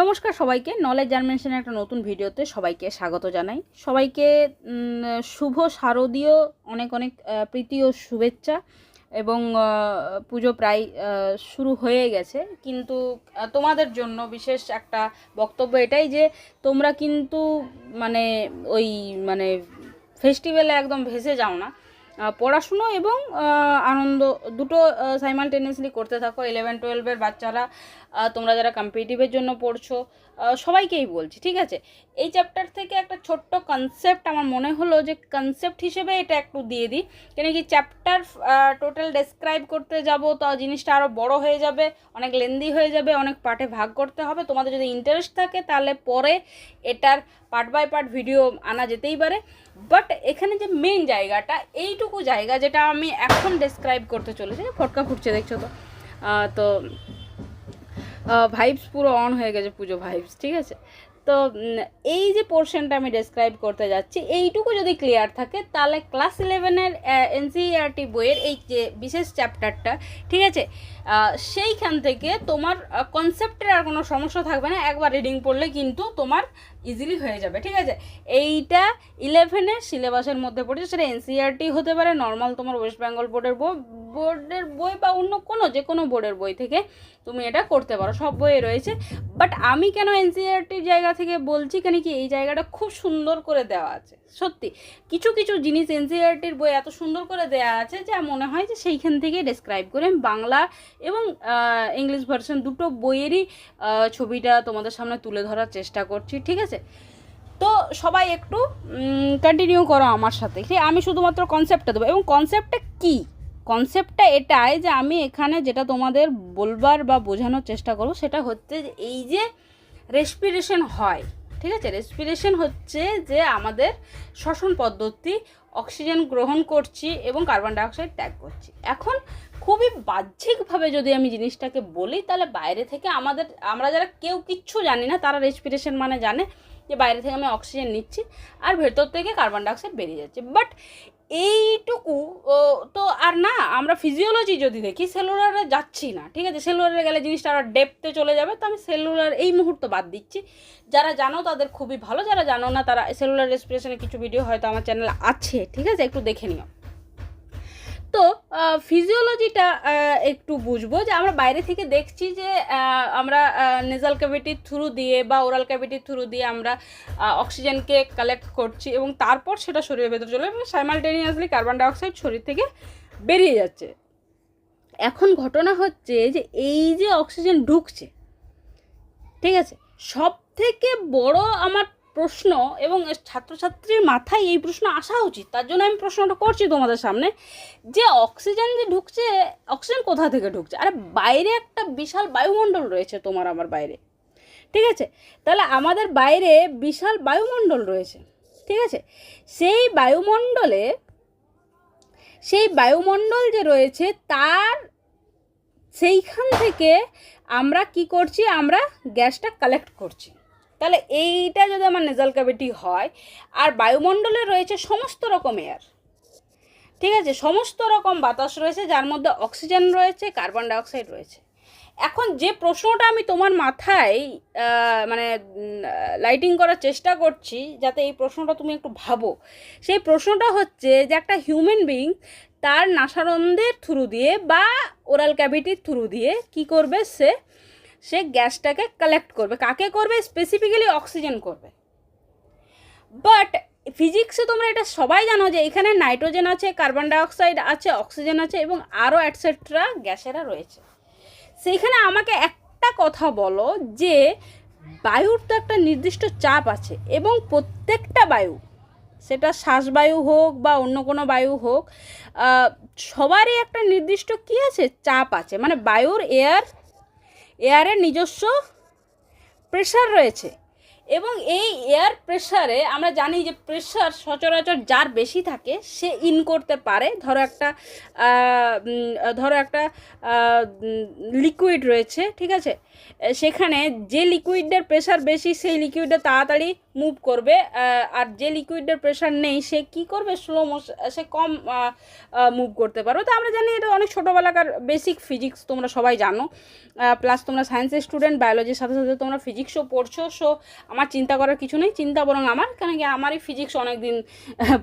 নমস্কার সবাইকে। নলেজ জার্মেশনের একটা নতুন ভিডিওতে সবাইকে স্বাগত জানাই। সবাইকে শুভ শারদীয়, অনেক অনেক প্রীতি ও শুভেচ্ছা এবং পুজো প্রায় শুরু হয়ে গেছে। কিন্তু তোমাদের জন্য বিশেষ একটা বক্তব্য এটাই যে, তোমরা কিন্তু মানে ওই মানে ফেস্টিভ্যালে একদম ভেসে যাও না। পড়াশুনো এবং আনন্দ দুটো সাইমালটেনিয়াসলি করতে থাকো। ইলেভেন টুয়েলভের বাচ্চারা তোমরা যারা কম্পিটিটিভের জন্য পড়ছো সবাইকেই বলছি, ঠিক আছে? এই চ্যাপ্টার থেকে একটা ছোট্ট কনসেপ্ট আমার মনে হলো যে কনসেপ্ট হিসেবে এটা একটু দিয়ে দিই। কেন কি চ্যাপ্টার টোটাল ডেসক্রাইব করতে যাব, তো জিনিসটা আরও বড় হয়ে যাবে, অনেক লেন্দি হয়ে যাবে, অনেক পার্টে ভাগ করতে হবে। তোমাদের যদি ইন্টারেস্ট থাকে, তাহলে পরে এটার পার্ট বাই পার্ট ভিডিও আনা যেতেই পারে। বাট এখানে যে মেন জায়গাটা, এইটুকু জায়গা যেটা আমি এখন ডেসক্রাইব করতে চলেছি ফটকা ফুটছে, দেখছ তো? তো ভাইবস পুরো অন হয়ে গেছে, পুজো ভাইবস ঠিক আছে? তো এই যে পোর্শনটা আমি ডেসক্রাইব করতে যাচ্ছি, এইটুকু যদি ক্লিয়ার থাকে, তাহলে ক্লাস ইলেভেনের এনসিইআরটি বইয়ের এই যে বিশেষ চ্যাপ্টারটা ঠিক আছে? সেইখান থেকে তোমার কনসেপ্টের আর কোনো সমস্যা থাকবে না। একবার রিডিং পড়লে কিন্তু তোমার ইজিলি হয়ে যাবে, ঠিক আছে? এইটা ইলেভেনের সিলেবাসের মধ্যে পড়েছে, সেটা এনসিইআরটি হতে পারে নর্মাল তোমার ওয়েস্ট বেঙ্গল বোর্ডের বই বোর্ডের বই বা অন্য কোনো যে কোনো বোর্ডের বই থেকে তুমি এটা করতে পারো, সব বইয়ে রয়েছে। বাট আমি কেন এনসিআরটির জায়গা থেকে বলছি, কেন কি এই জায়গাটা খুব সুন্দর করে দেওয়া আছে, সত্যি। কিছু কিছু জিনিস এনসিআরটির বই এত সুন্দর করে দেওয়া আছে যা মনে হয় যে সেইখান থেকে ডেসক্রাইব করে বাংলা এবং ইংলিশ ভার্সন দুটো বইয়েরই ছবিটা তোমাদের সামনে তুলে ধরার চেষ্টা করছি, ঠিক আছে? তো সবাই একটু কন্টিনিউ করো আমার সাথে আমি শুধুমাত্র কনসেপ্টটা দেবো। এবং কনসেপ্টটা কী? কনসেপ্টটা এটাই যে আমি এখানে যেটা তোমাদের বলবার বা বোঝানোর চেষ্টা করব, সেটা হচ্ছে যে এই যে রেসপিরেশন হয়, ঠিক আছে? রেসপিরেশন হচ্ছে যে আমাদের শ্বসন পদ্ধতি অক্সিজেন গ্রহণ করছি এবং কার্বন ডাইঅক্সাইড ত্যাগ করছি। এখন খুবই বাহ্যিকভাবে যদি আমি জিনিসটাকে বলি, তাহলে বাইরে থেকে আমাদের, আমরা যারা কেউ কিচ্ছু জানি না, তারা রেসপিরেশন মানে জানে যে বাইরে থেকে আমি অক্সিজেন নিচ্ছি আর ভেতর থেকে কার্বন ডাইঅক্সাইড বেরিয়ে যাচ্ছে। বাট এইটুকু তো আর না, আমরা ফিজিওলজি যদি দেখি সেলুলারে যাচ্ছি না, ঠিক আছে? সেলুলারে গেলে জিনিসটা আরও ডেপতে চলে যাবে, তো আমি সেলুলার এই মুহূর্ত বাদ দিচ্ছি। যারা জানো তাদের খুবই ভালো, যারা জানো না তারা সেলুলার রেসপিরেশনের কিছু ভিডিও হয়তো আমার চ্যানেল আছে, ঠিক আছে? একটু দেখে নিও। তো ফিজিওলজিটা একটু বুঝব যে আমরা বাইরে থেকে দেখছি যে আমরা নেজাল ক্যাভিটির থ্রু দিয়ে বা ওরাল ক্যাভিটির থ্রু দিয়ে আমরা অক্সিজেনকে কালেক্ট করছি এবং তারপর সেটা শরীরের ভেতরে চলে এবং সাইমালটেনিয়াসলি কার্বন ডাইঅক্সাইড শরীর থেকে বেরিয়ে যাচ্ছে। এখন ঘটনা হচ্ছে যে এই যে অক্সিজেন ঢুকছে, ঠিক আছে? সব থেকে বড় আমার প্রশ্ন এবং ছাত্রছাত্রীর মাথায় এই প্রশ্ন আসা উচিত। তার জন্য আমি প্রশ্নটা করছি তোমাদের সামনে। যে অক্সিজেন যে ঢুকছে, অক্সিজেন কোথা থেকে ঢুকছে? আরে বাইরে একটা বিশাল বায়ুমণ্ডল রয়েছে তোমার আমার বাইরে। ঠিক আছে? তাহলে আমাদের বাইরে বিশাল বায়ুমণ্ডল রয়েছে। ঠিক আছে? সেই বায়ুমণ্ডলে, সেই বায়ুমণ্ডল যে রয়েছে, তার সেইখান থেকে আমরা কি করছি? আমরা গ্যাসটা কালেক্ট করছি। তাহলে এইটা যদি আমার নেজাল ক্যাভিটি হয়, আর বায়ুমণ্ডলে রয়েছে সমস্ত রকম এয়ার ঠিক আছে? সমস্ত রকম বাতাস রয়েছে, যার মধ্যে অক্সিজেন রয়েছে কার্বন ডাইঅক্সাইড রয়েছে। এখন যে প্রশ্নটা আমি তোমার মাথায় মানে লাইটিং করার চেষ্টা করছি, যাতে এই প্রশ্নটা তুমি একটু ভাবো, সেই প্রশ্নটা হচ্ছে যে একটা হিউম্যান বিং তার নাসারন্ধ্রের থ্রু দিয়ে বা ওরাল ক্যাভিটির থ্রু দিয়ে কি করবে সে? সে গ্যাসটাকে কালেক্ট করবে। কাকে করবে? স্পেসিফিক্যালি অক্সিজেন করবে। বাট ফিজিক্সে তোমরা এটা সবাই জানো যে এখানে নাইট্রোজেন আছে কার্বন ডাইঅক্সাইড আছে অক্সিজেন আছে এবং আরও অ্যাটসেট্রা গ্যাসেরা রয়েছে। সেইখানে আমাকে একটা কথা বলো যে বায়ুর তো একটা নির্দিষ্ট চাপ আছে এবং প্রত্যেকটা বায়ু, সেটা শ্বাসবায়ু হোক বা অন্য কোনো বায়ু হোক সবারই একটা নির্দিষ্ট কী আছে? চাপ আছে। মানে বায়ুর এয়ার এয়ারের নিজস্ব প্রেশার রয়েছে। এবং এই এয়ার প্রেশারে আমরা জানি যে প্রেশার সচরাচর যার বেশি থাকে, সে ইন করতে পারে। ধরো একটা ধরো একটা লিকুইড রয়েছে, ঠিক আছে? সেখানে যে লিকুইডের প্রেশার বেশি, সেই লিকুইডটা তাড়াতাড়ি মুভ করবে। আর যে লিকুইডের প্রেশার নেই, সে কি করবে? স্লো মোশ সে কম মুভ করতে পারবে। তো আমরা জানি এটা অনেক ছোটোবেলাকার বেসিক ফিজিক্স তোমরা সবাই জানো। প্লাস তোমরা সায়েন্সের স্টুডেন্ট বায়োলজির সাথে সাথে তোমরা ফিজিক্সও পড়ছো। সো আমার চিন্তা করার কিছু নেই, চিন্তা বরং আমার কারণ কি আমারই ফিজিক্স অনেক দিন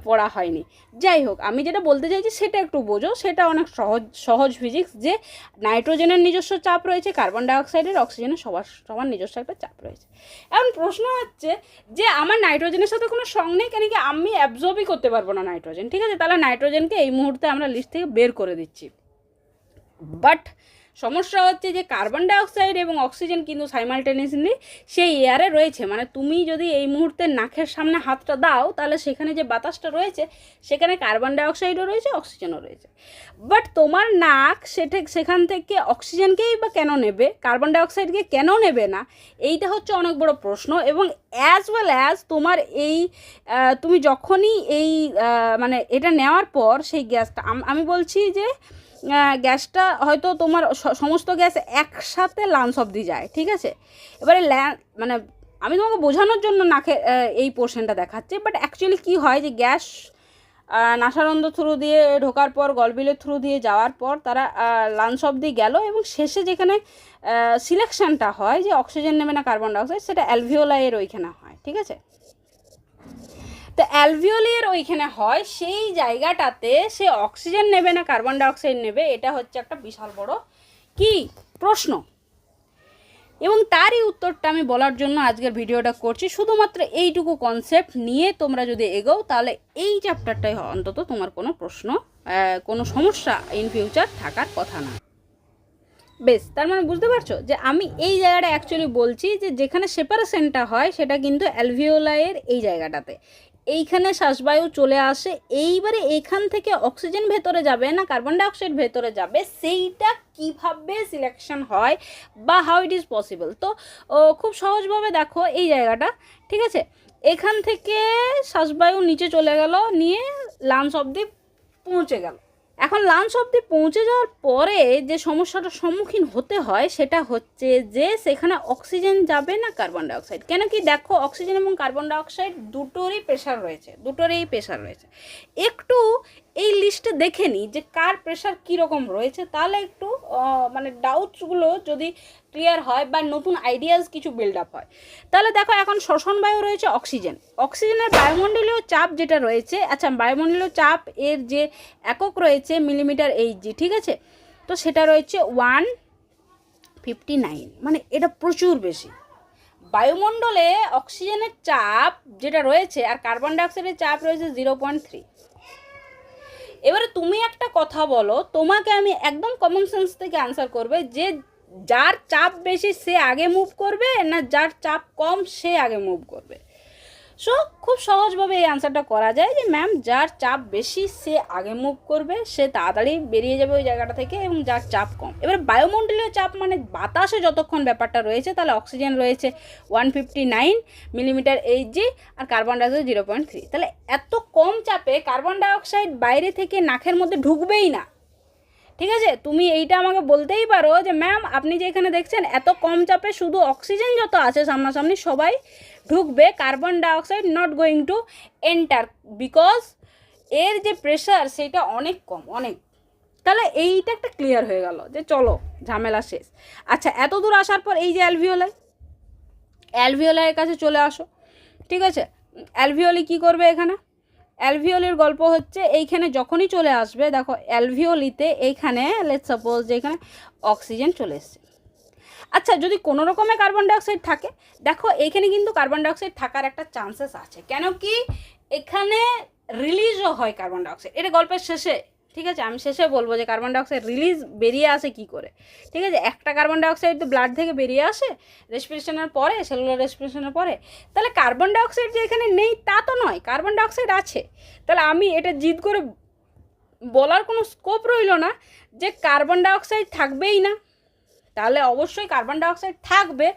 পড়া হয়নি। যাই হোক, আমি যেটা বলতে চাইছি সেটা একটু বোঝো, সেটা অনেক সহজ সহজ ফিজিক্স যে নাইট্রোজেনের নিজস্ব চাপ রয়েছে কার্বন ডাইঅক্সাইডের অক্সিজেনের সবার সবার নিজস্ব একটা চাপ রয়েছে। এখন প্রশ্ন হচ্ছে যে আমার নাইট্রোজেনের সাথে কোনো সং নেই, কেন কি আমি অ্যাবজর্বই করতে পারব না নাইট্রোজেন ঠিক আছে? তাহলে নাইট্রোজেনকে এই মুহূর্তে আমরা লিস্ট থেকে বের করে দিচ্ছি। বাট সমস্যা হচ্ছে যে কার্বন ডাইঅক্সাইড এবং অক্সিজেন কিন্তু সাইমালটেনিয়াসলি সেই এয়ারে রয়েছে। মানে তুমি যদি এই মুহূর্তে নাকের সামনে হাতটা দাও, তাহলে সেখানে যে বাতাসটা রয়েছে, সেখানে কার্বন ডাইঅক্সাইডও রয়েছে অক্সিজেনও রয়েছে। বাট তোমার নাক সেটা সেখান থেকে অক্সিজেনকেই বা কেন নেবে? কার্বন ডাইঅক্সাইডকে কেন নেবে না? এইটা হচ্ছে অনেক বড় প্রশ্ন। এবং অ্যাজ ওয়েল অ্যাজ তোমার এই তুমি যখনই এই মানে এটা নেওয়ার পর সেই গ্যাসটা আমি বলছি যে গ্যাসটা হয়তো তোমার সমস্ত গ্যাস একসাথে লাঞ্চ অবধি যায়, ঠিক আছে? এবারে মানে আমি তোমাকে বোঝানোর জন্য নাকে এই পোর্শনটা দেখাচ্ছি বাট অ্যাকচুয়ালি কী হয় যে গ্যাস নাসারন্দ থ্রু দিয়ে ঢোকার পর, গলবিলের থ্রু দিয়ে যাওয়ার পর তারা লাঞ্চ অবধি গেল এবং শেষে যেখানে সিলেকশনটা হয় যে অক্সিজেন নেবে না কার্বন ডাইঅক্সাইড সেটা অ্যালভিওলাইয়ের ওইখানে হয়, ঠিক আছে? তো অ্যালভিওলিয়ার ওইখানে হয়, সেই জায়গাটাতে সে অক্সিজেন নেবে না কার্বন ডাইঅক্সাইড নেবে, এটা হচ্ছে একটা বিশাল বড় কি প্রশ্ন। এবং তারই উত্তরটা আমি বলার জন্য আজকের ভিডিওটা করছি, শুধুমাত্র এইটুকু কনসেপ্ট নিয়ে তোমরা যদি এগোও, তাহলে এই চ্যাপ্টারটাই অন্তত তোমার কোনো প্রশ্ন কোনো সমস্যা ইন ফিউচার থাকার কথা না। বেশ, তার মানে বুঝতে পারছ যে আমি এই জায়গাটা অ্যাকচুয়ালি বলছি যে যেখানে সেপারেশনটা হয়, সেটা কিন্তু অ্যালভিওলাইয়ের এই জায়গাটাতে। এইখানে শ্বাসবায়ু চলে আসে, এইবারে এখান থেকে অক্সিজেন ভেতরে যাবে না, কার্বন ডাইঅক্সাইড ভেতরে যাবে, সেইটা কীভাবে সিলেকশন হয় বা হাউ ইট ইজ পসিবল তো খুব সহজভাবে দেখো এই জায়গাটা, ঠিক আছে? এখান থেকে শ্বাসবায়ু নিচে চলে গেল, নিয়ে লাঞ্চ অবধি পৌঁছে গেল। এখন লাঞ্চ অবধি পৌঁছে যাওয়ার পরে যে সমস্যাটার সম্মুখীন হতে হয় সেটা হচ্ছে যে সেখানে অক্সিজেন যাবে না কার্বন ডাইঅক্সাইড কেন কি দেখো অক্সিজেন এবং কার্বন ডাইঅক্সাইড দুটোরই প্রেশার রয়েছে, দুটোরই প্রেশার রয়েছে। একটু এই লিস্টে দেখে নিই যে কার প্রেশার কীরকম রয়েছে, তাহলে একটু মানে ডাউটসগুলো যদি ক্লিয়ার হয় বা নতুন আইডিয়াস কিছু বিল্ড আপ হয়। তাহলে দেখো এখন শ্বসন বায়ু রয়েছে অক্সিজেন অক্সিজেনের বায়ুমণ্ডলীয় চাপ যেটা রয়েছে আচ্ছা বায়ুমণ্ডলীয় চাপ এর যে একক রয়েছে মিলিমিটার এইচজি ঠিক আছে? তো সেটা রয়েছে ওয়ান ফিফটি নাইন মানে এটা প্রচুর বেশি। বায়ুমণ্ডলে অক্সিজেনের চাপ যেটা রয়েছে আর কার্বন ডাইঅক্সাইডের চাপ রয়েছে জিরো পয়েন্ট থ্রি এবারে তুমি একটা কথা বলো, তোমাকে আমি একদম কমন সেন্স থেকে আনসার করবে যে যার চাপ বেশি সে আগে মুভ করবে না যার চাপ কম সে আগে মুভ করবে। সো খুব সহজভাবে এই আনসারটা করা যায় যে ম্যাম যার চাপ বেশি, সে আগে মুভ করবে, সে তাড়াতাড়ি বেরিয়ে যাবে ওই জায়গাটা থেকে এবং যার চাপ কম। এবার বায়ুমণ্ডলীয় চাপ মানে বাতাসে যতক্ষণ ব্যাপারটা রয়েছে, তাহলে অক্সিজেন রয়েছে one fifty nine millimetre Hg আর carbon dioxide zero point three তাহলে এত কম চাপে কার্বন ডাইঅক্সাইড বাইরে থেকে নাকের মধ্যে ঢুকবেই না। ঠিক আছে? তুমি এইটা আমাকে বলতেই পারো যে ম্যাম আপনি যে এখানে দেখছেন, এত কম চাপে শুধু অক্সিজেন যত আছে সামনাসামনি সবাই ঢুকবে carbon dioxide not going to enter because এর যে প্রেশার সেটা অনেক কম, অনেক। তাহলে এইটা একটা ক্লিয়ার হয়ে গেল যে চলো, ঝামেলা শেষ। আচ্ছা এত দূর আসার পর এই যে অ্যালভিওলাই অ্যালভিওলাইয়ের কাছে চলে আসো, ঠিক আছে? অ্যালভিওলি কি করবে এখানে? অ্যালভিওলির গল্প হচ্ছে, এইখানে যখনই চলে আসবে, দেখো অ্যালভিওলিতে এইখানে লেট সাপোজ যে এখানে অক্সিজেন চলে এসছে। আচ্ছা যদি কোনো রকমের কার্বন ডাইঅক্সাইড থাকে, দেখো এইখানে কিন্তু কার্বন ডাইঅক্সাইড থাকার একটা চান্সেস আছে। কেন কি? এখানে রিলিজও হয় কার্বন ডাইঅক্সাইড। এটা গল্পের শেষে ঠিক আছে? আমি শেষে বলব যে কার্বন ডাইঅক্সাইড রিলিজ বেরিয়ে আসে কি করে? ঠিক আছে? একটা কার্বন ডাইঅক্সাইড তো ব্লাড থেকে বেরিয়ে আসে রেসপিরেশনের পরে সেলুলার রেসপিরেশনের পরে। তাহলে কার্বন ডাইঅক্সাইড যে এখানে নেই, তা তো নয় কার্বন ডাইঅক্সাইড আছে। তাহলে আমি এটা জিদ করে বলার কোনো স্কোপ রইল না যে কার্বন ডাইঅক্সাইড থাকবেই না। তাহলে অবশ্যই কার্বন ডাইঅক্সাইড থাকবে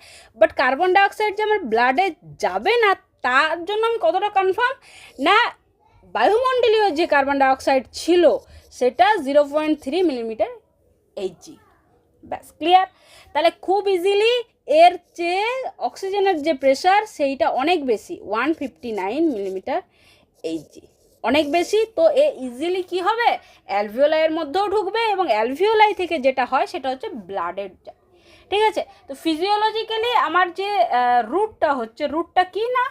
বাট কার্বন ডাইঅক্সাইড যে আমার ব্লাডে যাবে না, তার জন্য আমি কতটা কনফার্ম না বায়ুমণ্ডলীয় যে কার্বন ডাইঅক্সাইড ছিল, সেটা zero point three millimetre Hg ব্যাস, ক্লিয়ার? তাহলে খুব ইজিলি এর চেয়ে অক্সিজেনের যে প্রেশার সেইটা অনেক বেশি one fifty nine millimetre Hg অনেক বেশি, তো এ ইজিলি কি হবে? অ্যালভিওলাইয়ের মধ্যেও ঢুকবে এবং অ্যালভিওলাই থেকে যেটা হয়, সেটা হচ্ছে ব্লাডের ঠিক আছে? তো ফিজিওলজিক্যালি আমার যে রুটটা হচ্ছে রুটটা কি না?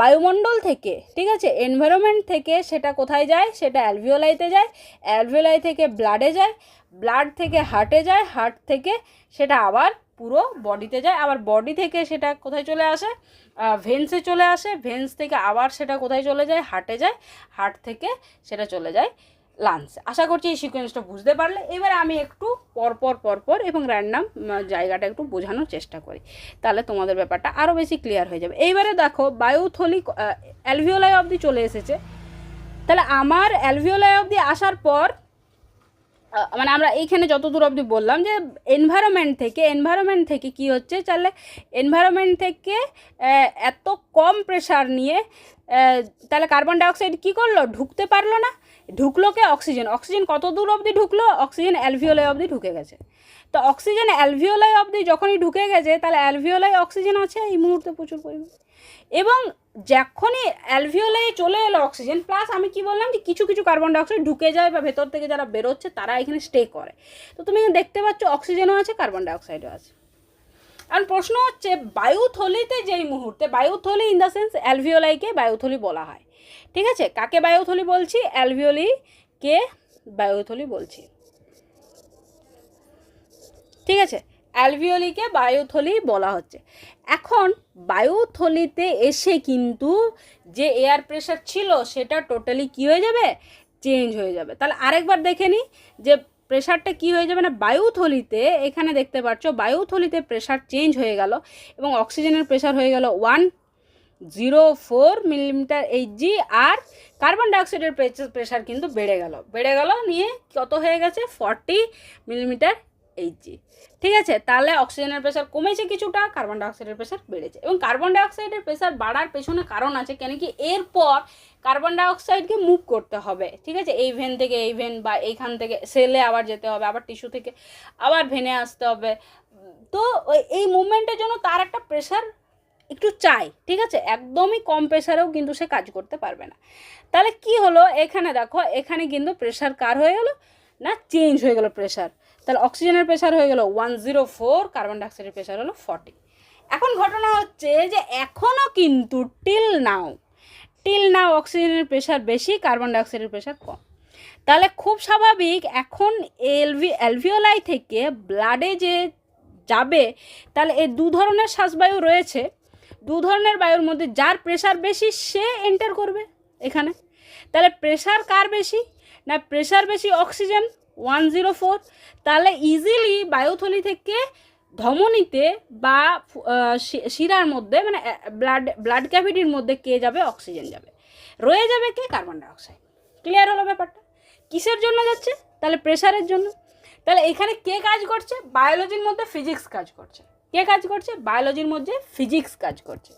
বায়ুমণ্ডল থেকে, ঠিক আছে? এনভায়রনমেন্ট থেকে সেটা কোথায় যায়? সেটা অ্যালভিওলাইতে যায় অ্যালভিওলাই থেকে ব্লাডে যায় ব্লাড থেকে হার্টে যায় হার্ট থেকে সেটা আবার পুরো বডিতে যায়। আবার বডি থেকে সেটা কোথায় চলে আসে? ভেন্সে চলে আসে ভেন্স থেকে আবার সেটা কোথায় চলে যায়? হার্টে যায় হার্ট থেকে সেটা চলে যায়। লাঞ্চে আশা করছি এই সিকোয়েন্সটা বুঝতে পারলে। এবারে আমি একটু পরপর পরপর এবং র্যান্ডাম জায়গাটা একটু বোঝানোর চেষ্টা করি। তাহলে তোমাদের ব্যাপারটা আরও বেশি ক্লিয়ার হয়ে যাবে। এইবারে দেখো বায়ুথলি অ্যালভিওলাই অবধি চলে এসেছে। তাহলে আমার অ্যালভিওলাই অবধি আসার পর মানে আমরা এইখানে যত দূর অবধি বললাম যে এনভায়রনমেন্ট থেকে এনভায়রনমেন্ট থেকে কি হচ্ছে? তাহলে এনভায়রনমেন্ট থেকে এত কম প্রেশার নিয়ে তাহলে কার্বন ডাইঅক্সাইড কী করল? ঢুকতে পারল না। ঢুকলো কে অক্সিজেন। অক্সিজেন কত দূর অবধি ঢুকলো? অক্সিজেন অ্যালভিওলাই অবধি ঢুকে গেছে। তো অক্সিজেন অ্যালভিওলাই অবধি যখনই ঢুকে গেছে, তাহলে অ্যালভিওলাই অক্সিজেন আছে? এই মুহূর্তে প্রচুর পরিমাণে। এবং যখনই অ্যালভিওলাই চলে এলো অক্সিজেন প্লাস আমি কি বললাম যে কিছু কিছু কার্বন ডাইঅক্সাইড ঢুকে যায় বা ভেতর থেকে যারা বেরোচ্ছে, তারা এখানে স্টে করে। তো তুমি দেখতে পাচ্ছ অক্সিজেনও আছে কার্বন ডাইঅক্সাইডও আছে। কারণ প্রশ্ন হচ্ছে, বায়ুথলিতে যেই মুহূর্তে, বায়ুথলি ইন দ্য সেন্স অ্যালভিওলাইকে বায়ুথলি বলা হয়। ঠিক আছে? কাকে বায়ুথলি বলছি? অ্যালভিওলিকে বায়ুথলি বলছি? ঠিক আছে? অ্যালভিওলিকে বায়ুথলি বলা হচ্ছে। এখন বায়ুথলিতে এসে কিন্তু যে এয়ার প্রেশার ছিল, সেটা টোটালি কী হয়ে যাবে? চেঞ্জ হয়ে যাবে। তাহলে আরেকবার দেখে নিই যে প্রেশারটা কী হয়ে যাবে না? বায়ুথলিতে এখানে দেখতে পাচ্ছ, বায়ুথলিতে প্রেশার চেঞ্জ হয়ে গেল এবং অক্সিজেনের প্রেশার হয়ে গেল one zero four millimetre Hg আর কার্বন ডাইঅক্সাইডের প্রেশার কিন্তু বেড়ে গেল। বেড়ে গেল নিয়ে কত হয়ে গেছে? ফর্টি মিলিমিটার এইচজি ঠিক আছে, তাহলে অক্সিজেনের প্রেশার কমেছে কিছুটা, কার্বন ডাইঅক্সাইডের প্রেশার বেড়েছে। এবং কার্বন ডাইঅক্সাইডের প্রেশার বাড়ার পেছনে কারণ আছে, কেন কি এরপর কার্বন ডাইঅক্সাইডকে মুভ করতে হবে। ঠিক আছে, এই ভেন থেকে এই ভেন বা এইখান থেকে সেলে আবার যেতে হবে, আবার টিস্যু থেকে আবার ভেনে আসতে হবে। তো এই মুভমেন্টের জন্য তার একটা প্রেশার একটু চাই, ঠিক আছে? একদমই কম প্রেশারেও কিন্তু সে কাজ করতে পারবে না। তাহলে কি হলো? এখানে দেখো, এখানে কিন্তু প্রেশার কার হয়ে গেল? না, চেঞ্জ হয়ে গেল প্রেশার তাহলে অক্সিজেনের প্রেশার হয়ে গেল ওয়ান জিরো ফোর, কার্বন ডাইঅক্সাইডের প্রেশার হলো ফর্টি। এখন ঘটনা হচ্ছে যে এখনও কিন্তু টিল নাও টিল নাও অক্সিজেনের প্রেশার বেশি, কার্বন ডাইঅক্সাইডের প্রেশার কম। তাহলে খুব স্বাভাবিক, এখন এলভি, অ্যালভিওলাই থেকে ব্লাডে যে যাবে, তাহলে এই দু ধরনের শ্বাসবায়ু রয়েছে। দু ধরনের বায়ুর মধ্যে যার প্রেশার বেশি, সে এন্টার করবে এখানে। তাহলে প্রেশার কার বেশি? না প্রেশার বেশি অক্সিজেন ওয়ান জিরো ফোর তাহলে ইজিলি বায়ুথলি থেকে ধমনীতে বা শিরার মধ্যে মানে ব্লাড ব্লাড ক্যাভিটির মধ্যে কে যাবে? অক্সিজেন যাবে। রয়ে যাবে কে? কার্বন ডাইঅক্সাইড ক্লিয়ার হলো ব্যাপারটা? কিসের জন্য যাচ্ছে? তাহলে প্রেশারের জন্য। তাহলে এখানে কে কাজ করছে? বায়োলজির মধ্যে ফিজিক্স কাজ করছে। কে কাজ করছে? বায়োলজির মধ্যে ফিজিক্স কাজ করছে।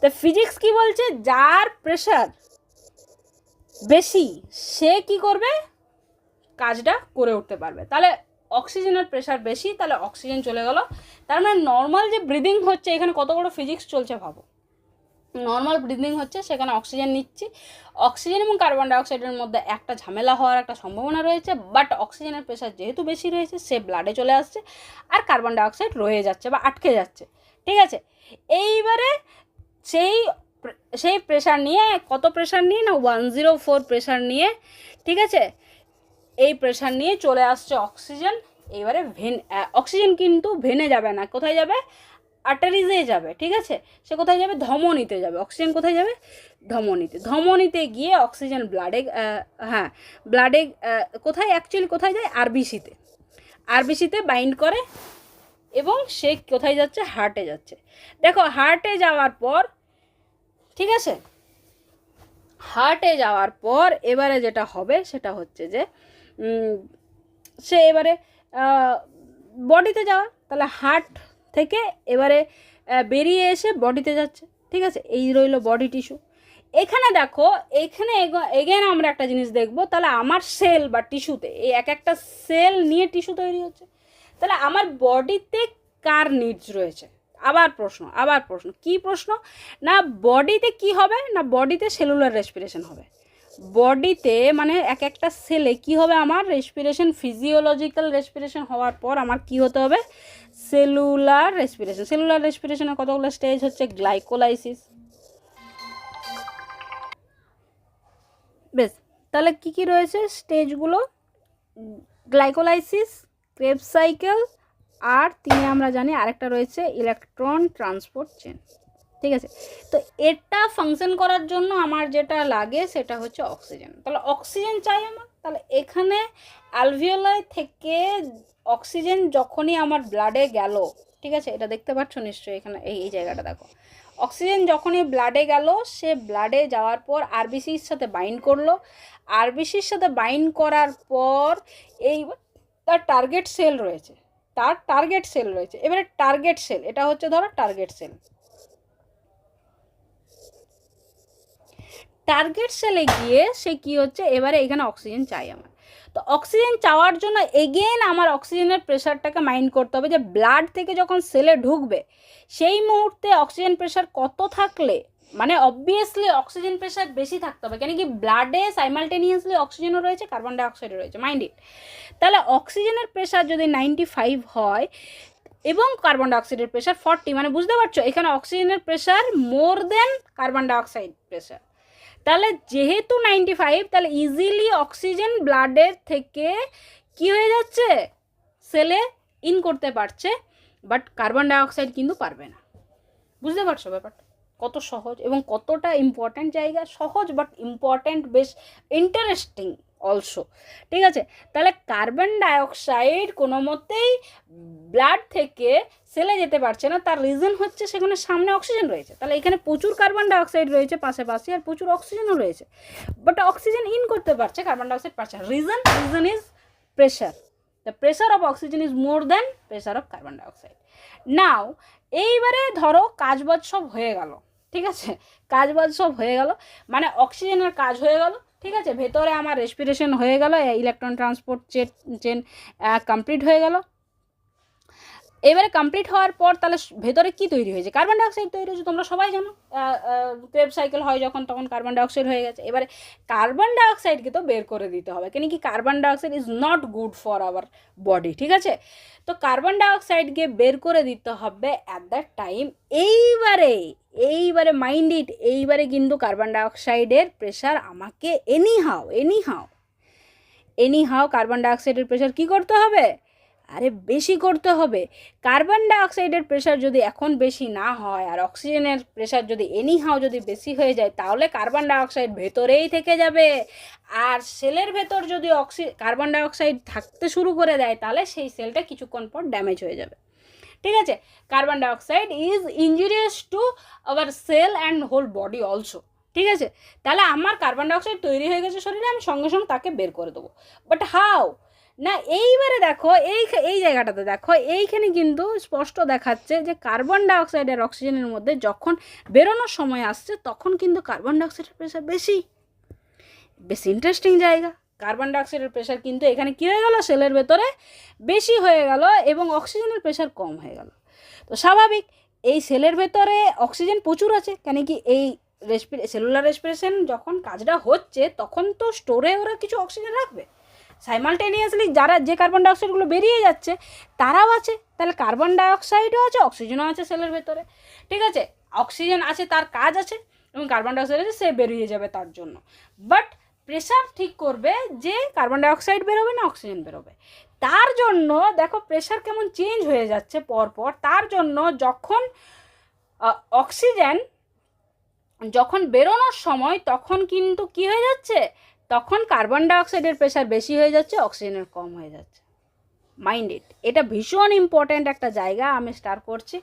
তো ফিজিক্স কি বলছে? যার প্রেশার বেশি, সে কি করবে? কাজটা করে উঠতে পারবে। তাহলে অক্সিজেনের প্রেশার বেশি, তাহলে অক্সিজেন চলে গেল। তার মানে নর্মাল যে ব্রিদিং হচ্ছে, এখানে কত বড় ফিজিক্স চলছে ভাবো। নর্মাল ব্রিদিং হচ্ছে, সেখানে অক্সিজেন নিচ্ছি। অক্সিজেন এবং কার্বন ডাইঅক্সাইডের মধ্যে একটা ঝামেলা হওয়ার একটা সম্ভাবনা রয়েছে বাট অক্সিজেনের প্রেশার যেহেতু বেশি রয়েছে, সে ব্লাডে চলে আসছে, আর কার্বন ডাইঅক্সাইড রয়ে যাচ্ছে বা আটকে যাচ্ছে। ঠিক আছে? এইবারে সেই সেই প্রেশার নিয়ে, কত প্রেশার নিয়ে না ওয়ান জিরো ফোর প্রেশার নিয়ে, ঠিক আছে? এই প্রেশার নিয়ে চলে আসছে অক্সিজেন এইবারে ভেন অক্সিজেন কিন্তু ভেনে যাবে না। কোথায় যাবে? আর্টারিজে যাবে, ঠিক আছে? সে কোথায় যাবে? ধমনীতে যাবে। অক্সিজেন কোথায় যাবে? ধমনীতে। ধমনীতে গিয়ে অক্সিজেন ব্লাডে হ্যাঁ ব্লাডে কোথায়? অ্যাকচুয়ালি কোথায় যায়? আরবিসিতে আরবিসিতে বাইন্ড করে এবং সে কোথায় যাচ্ছে? হার্টে যাচ্ছে। দেখো হার্টে যাওয়ার পর, ঠিক আছে? হার্টে যাওয়ার পর এবারে যেটা হবে, সেটা হচ্ছে যে সে এবারে বডিতে যাওয়া। তাহলে হার্ট থেকে এবারে বেরিয়ে এসে বডিতে যাচ্ছে। ঠিক আছে? এই রইল বডি টিস্যু এখানে দেখো, এখানে এগেন আমরা একটা জিনিস দেখব। তাহলে আমার সেল বা টিস্যুতে এই এক একটা সেল নিয়ে টিস্যু তৈরি হচ্ছে। তাহলে আমার বডিতে কার নিডস রয়েছে? আবার প্রশ্ন আবার প্রশ্ন। কি প্রশ্ন? না বডিতে কি হবে? না বডিতে সেলুলার রেসপিরেশন হবে? বডিতে মানে এক একটা সেলে কি হবে আমার রেসপিরেশন ফিজিওলজিক্যাল রেসপিরেশন হওয়ার পর আমার কি হতে হবে? সেলুলার রেসপিরেশন সেলুলার রেসপিরেশনের কতগুলো স্টেজ হচ্ছে? গ্লাইকোলাইসিস বেশ, তাহলে কি কি রয়েছে স্টেজগুলো গ্লাইকোলাইসিস ক্রেব সাইকেল আর তিনি আমরা জানি আরেকটা রয়েছে ইলেকট্রন ট্রান্সপোর্ট চেন ঠিক আছে? তো এটা ফাংশন করার জন্য আমার যেটা লাগে সেটা হচ্ছে অক্সিজেন তাহলে অক্সিজেন চাই আমার? তাহলে এখানে অ্যালভিওলাই থেকে অক্সিজেন যখনই আমার ব্লাডে গেল, ঠিক আছে? এটা দেখতে পাচ্ছ নিশ্চয়ই এখানে, এই এই জায়গাটা দেখো। অক্সিজেন যখনই ব্লাডে গেল, সে ব্লাডে যাওয়ার পর আরবিসির সাথে বাইন্ড করল। আরবিসির সাথে বাইন্ড করার পর এই তার টার্গেট সেল রয়েছে। তার টার্গেট সেল রয়েছে। এবারে টার্গেট সেল এটা হচ্ছে ধরো টার্গেট সেল টার্গেট সেলে গিয়ে সে কি হচ্ছে? এবারে এখানে অক্সিজেন চাই আমার। তো অক্সিজেন চাওয়ার জন্য এগেন আমার অক্সিজেনের প্রেশারটাকে মাইন্ড করতে হবে যে ব্লাড থেকে যখন সেলে ঢুকবে, সেই মুহূর্তে অক্সিজেন প্রেশার কত থাকলে মানে অবভিয়াসলি অক্সিজেন প্রেশার বেশি থাকতে হবে। কেন কি ব্লাডে সাইমালটেনিয়াসলি অক্সিজেনও রয়েছে কার্বন ডাইঅক্সাইডও রয়েছে মাইন্ড ইট তাহলে অক্সিজেনের প্রেশার যদি নাইনটি ফাইভ হয় এবং কার্বন ডাইঅক্সাইডের প্রেশার ফর্টি মানে বুঝতে পারছ? এখানে অক্সিজেনের pressure more than carbon dioxide pressure তাহলে যেহেতু নাইনটি ফাইভ, তাহলে ইজিলি অক্সিজেন ব্লাডের থেকে কি হয়ে যাচ্ছে? সেলে ইন করতে পারছে বাট কার্বন ডাইঅক্সাইড কিন্তু পারবে না। বুঝতে পারছ ব্যাপারটা? কত সহজ এবং কতটা ইম্পর্ট্যান্ট জায়গা, সহজ বাট ইম্পর্ট্যান্ট বেশ ইন্টারেস্টিং অলসো ঠিক আছে? তাহলে কার্বন ডাইঅক্সাইড কোনো মতেই ব্লাড থেকে সেলে যেতে পারছে না, তার রিজন হচ্ছে সেখানে সামনে অক্সিজেন রয়েছে। তাহলে এখানে প্রচুর কার্বন ডাইঅক্সাইড রয়েছে পাশাপাশি, আর প্রচুর অক্সিজেনও রয়েছে। বাট অক্সিজেন ইন করতে পারছে কার্বন ডাইঅক্সাইড পারছে reason reason is pressure the pressure of oxygen is more than pressure of carbon dioxide now এইবারে ধরো কাজবাজ সব হয়ে গেল। ঠিক আছে? কাজবাজ সব হয়ে গেল। মানে অক্সিজেনের কাজ হয়ে গেল। ঠিক আছে? ভেতরে আমার রেসপিরেশন হয়ে গেল ইলেকট্রন ট্রান্সপোর্ট চেন কমপ্লিট হয়ে গেল। এবারে কমপ্লিট হওয়ার পর তাহলে ভেতরে কি তৈরি হয়েছে? কার্বন ডাইঅক্সাইড তৈরি হয়েছে, তোমরা সবাই জানো। ক্রেব সাইকেল হয় যখন, তখন কার্বন ডাইঅক্সাইড হয়ে গেছে। এবারে কার্বন ডাইঅক্সাইডকে তো বের করে দিতে হবে, কেন কি carbon dioxide is not good for our body ঠিক আছে? তো কার্বন ডাইঅক্সাইডকে বের করে দিতে হবে অ্যাট দ্য টাইম এইবারে এইবারে মাইন্ড ইট এইবারে কিন্তু কার্বন ডাইঅক্সাইডের প্রেশার আমাকে anyhow anyhow anyhow carbon ডাইঅক্সাইডের প্রেশার কী করতে হবে? আরে বেশি করতে হবে। কার্বন ডাইঅক্সাইডের প্রেশার যদি এখন বেশি না হয় আর অক্সিজেনের প্রেশার যদি এনি হাও যদি বেশি হয়ে যায়, তাহলে কার্বন ডাইঅক্সাইড ভেতরেই থেকে যাবে। আর সেলের ভেতর যদি অক্সি কার্বন ডাইঅক্সাইড থাকতে শুরু করে দেয়, তাহলে সেই সেলটা কিছুক্ষণ পর ড্যামেজ হয়ে যাবে। ঠিক আছে? Carbon dioxide is injurious to our cell and whole body also ঠিক আছে? তাহলে আমার কার্বন ডাইঅক্সাইড তৈরি হয়ে গেছে শরীরে, আমি সঙ্গে সঙ্গে তাকে বের করে দেবো। বাট হাউ না, এইবারে দেখো, এই এই জায়গাটাতে দেখো, এইখানে কিন্তু স্পষ্ট দেখাচ্ছে যে কার্বন ডাইঅক্সাইড আর অক্সিজেনের মধ্যে যখন বেরোনোর সময় আসছে, তখন কিন্তু কার্বন ডাইঅক্সাইডের প্রেশার বেশি। বেশ ইন্টারেস্টিং জায়গা। কার্বন ডাইঅক্সাইডের প্রেশার কিন্তু এখানে কী হয়ে গেল? সেলের ভেতরে বেশি হয়ে গেল এবং অক্সিজেনের প্রেশার কম হয়ে গেল। তো স্বাভাবিক, এই সেলের ভেতরে অক্সিজেন প্রচুর আছে, কেন কি এই রেসপিরে সেলুলার রেসপিরেশন যখন কাজটা হচ্ছে, তখন তো স্টোরে ওরা কিছু অক্সিজেন রাখবে। সাইমালটেনিয়াসলি যারা যে কার্বন ডাইঅক্সাইডগুলো বেরিয়ে যাচ্ছে, তারাও আছে। তাহলে কার্বন ডাইঅক্সাইডও আছে অক্সিজেনও আছে সেলের ভেতরে। ঠিক আছে? অক্সিজেন আছে, তার কাজ আছে, এবং কার্বন ডাইঅক্সাইড আছে, সে বেরিয়ে যাবে তার জন্য। বাট প্রেশার ঠিক করবে যে কার্বন ডাইঅক্সাইড বেরোবে না অক্সিজেন বেরোবে। তার জন্য, দেখো প্রেশার কেমন চেঞ্জ হয়ে যাচ্ছে পরপর। তার জন্য যখন অক্সিজেন যখন বেরোনোর সময়, তখন কিন্তু কি হয়ে যাচ্ছে? তখন কার্বন ডাইঅক্সাইডের প্রেশার বেশি হয়ে যাচ্ছে অক্সিজেনের কম হয়ে যাচ্ছে। মাইন্ড ইট এটা ভীষণ ইম্পর্ট্যান্ট একটা জায়গা আমি স্টার করছি।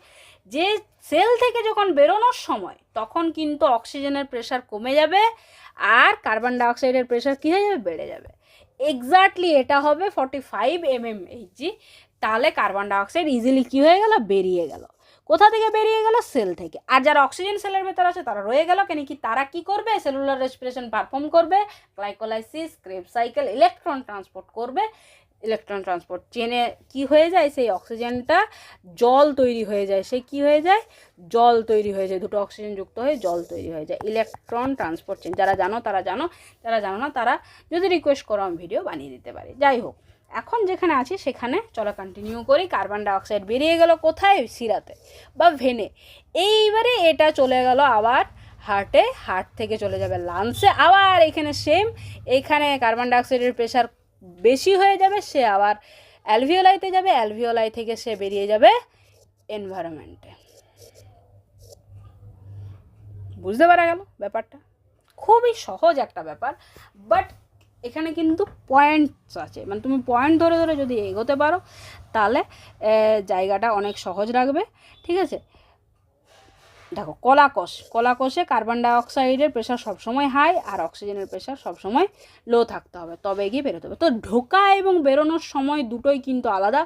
যে সেল থেকে যখন বেরোনোর সময়, তখন কিন্তু অক্সিজেনের প্রেশার কমে যাবে আর কার্বন ডাইঅক্সাইডের প্রেশার কী হয়ে যাবে? বেড়ে যাবে। এক্স্যাক্টলি এটা হবে ফর্টি ফাইভ এম এম তাহলে কার্বন ডাইঅক্সাইড ইজিলি কী হয়ে গেল? বেরিয়ে গেল। কোথা থেকে বেরিয়ে গেল? সেল থেকে। আর যারা অক্সিজেন সেলের ভেতর আছে, তারা রয়ে গেল কেন কি? তারা কি করবে? সেলুলার রেসপিরেশন পারফর্ম করবে glycolysis Krebs cycle electron transport করবে। ইলেকট্রন ট্রান্সপোর্ট চেনে কি হয়ে যায়? সেই অক্সিজেনটা জল তৈরি হয়ে যায়। সে কি হয়ে যায়? জল তৈরি হয়ে যায়। দুটো অক্সিজেন যুক্ত হয়ে জল তৈরি হয়ে যায়। ইলেকট্রন ট্রান্সপোর্ট চেন যারা জানো, তারা জানো। যারা জানো না, তারা যদি রিকোয়েস্ট করো, আমি ভিডিও বানিয়ে দিতে পারি। যাই হোক। এখন যেখানে আছি, সেখানে চলো কন্টিনিউ করি। কার্বন ডাইঅক্সাইড বেরিয়ে গেল কোথায়? শিরাতে বা ভেনে এইবারে এটা চলে গেল আবার হার্টে হার্ট থেকে চলে যাবে লাংসে আবার এখানে সেম এখানে কার্বন ডাইঅক্সাইডের প্রেশার বেশি হয়ে যাবে, সে আবার অ্যালভিওলাইতে যাবে। অ্যালভিওলাই থেকে সে বেরিয়ে যাবে এনভায়রনমেন্টে বুঝতে পারা গেল ব্যাপারটা? খুবই সহজ একটা ব্যাপার। বাট এখানে কিন্তু পয়েন্টস আছে। মানে তুমি পয়েন্ট ধরে ধরে যদি এগোতে পারো, তাহলে জায়গাটা অনেক সহজ রাখবে ঠিক আছে? দেখো কলাকোষ কলাকোষে কার্বন ডাইঅক্সাইডের প্রেশার সবসময় হাই আর অক্সিজেনের প্রেশার সবসময় লো থাকতে হবে, তবে গিয়ে বেরোতে হবে। তো ঢোকা এবং বেরোনোর সময় দুটোই কিন্তু আলাদা।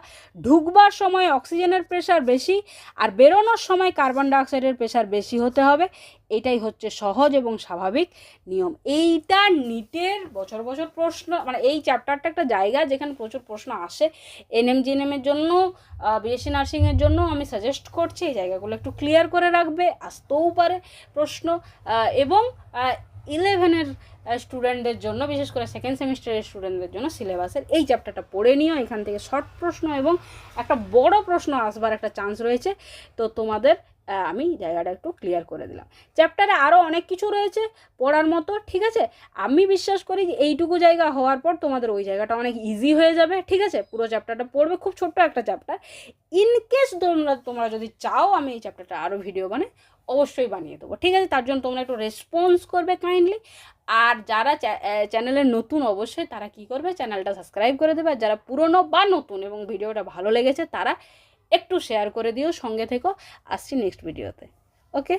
ঢুকবার সময় অক্সিজেনের প্রেশার বেশি আর বেরোনোর সময় কার্বন ডাইঅক্সাইডের প্রেশার বেশি হতে হবে। এটাই হচ্ছে সহজ এবং স্বাভাবিক নিয়ম। এইটা নিটের বছর বছর প্রশ্ন মানে এই চ্যাপ্টারটা একটা জায়গা যেখানে প্রচুর প্রশ্ন আসে। এনএম জিএনএমের জন্য বিএসসি নার্সিংয়ের জন্য আমি সাজেস্ট করছি, এই জায়গাগুলো একটু ক্লিয়ার করে রাখবে, আসতেও পারে প্রশ্ন। এবং ইলেভেনের স্টুডেন্টদের জন্য, বিশেষ করে সেকেন্ড সেমিস্টারের স্টুডেন্টদের জন্য সিলেবাসের এই চ্যাপ্টারটা পড়ে নিও, এখান থেকে শর্ট প্রশ্ন এবং একটা বড় প্রশ্ন আসবার একটা চান্স রয়েছে। তো তোমাদের আমি জায়গাটা একটু ক্লিয়ার করে দিলাম। চ্যাপ্টারে আরও অনেক কিছু রয়েছে, পড়ার মতো, ঠিক আছে? আমি বিশ্বাস করি যে এইটুকু জায়গা হওয়ার পর তোমাদের ওই জায়গাটা অনেক ইজি হয়ে যাবে, ঠিক আছে? পুরো চ্যাপ্টারটা পড়বে, খুব ছোট্ট একটা চ্যাপ্টার ইন কেস তোমরা তোমরা যদি চাও, আমি এই চ্যাপ্টারটা আরও ভিডিও বানাই, অবশ্যই বানিয়ে দেবো, ঠিক আছে? তার জন্য তোমরা একটু রেসপন্স করবে কাইন্ডলি আর যারা চ্যানেলে নতুন, অবশ্যই তারা কি করবে? চ্যানেলটা সাবস্ক্রাইব করে দেবে। আর যারা পুরনো বা নতুন এবং ভিডিওটা ভালো লেগেছে, তারা একটু শেয়ার করে দিও সঙ্গে থেকো। আসছি নেক্সট ভিডিওতে ওকে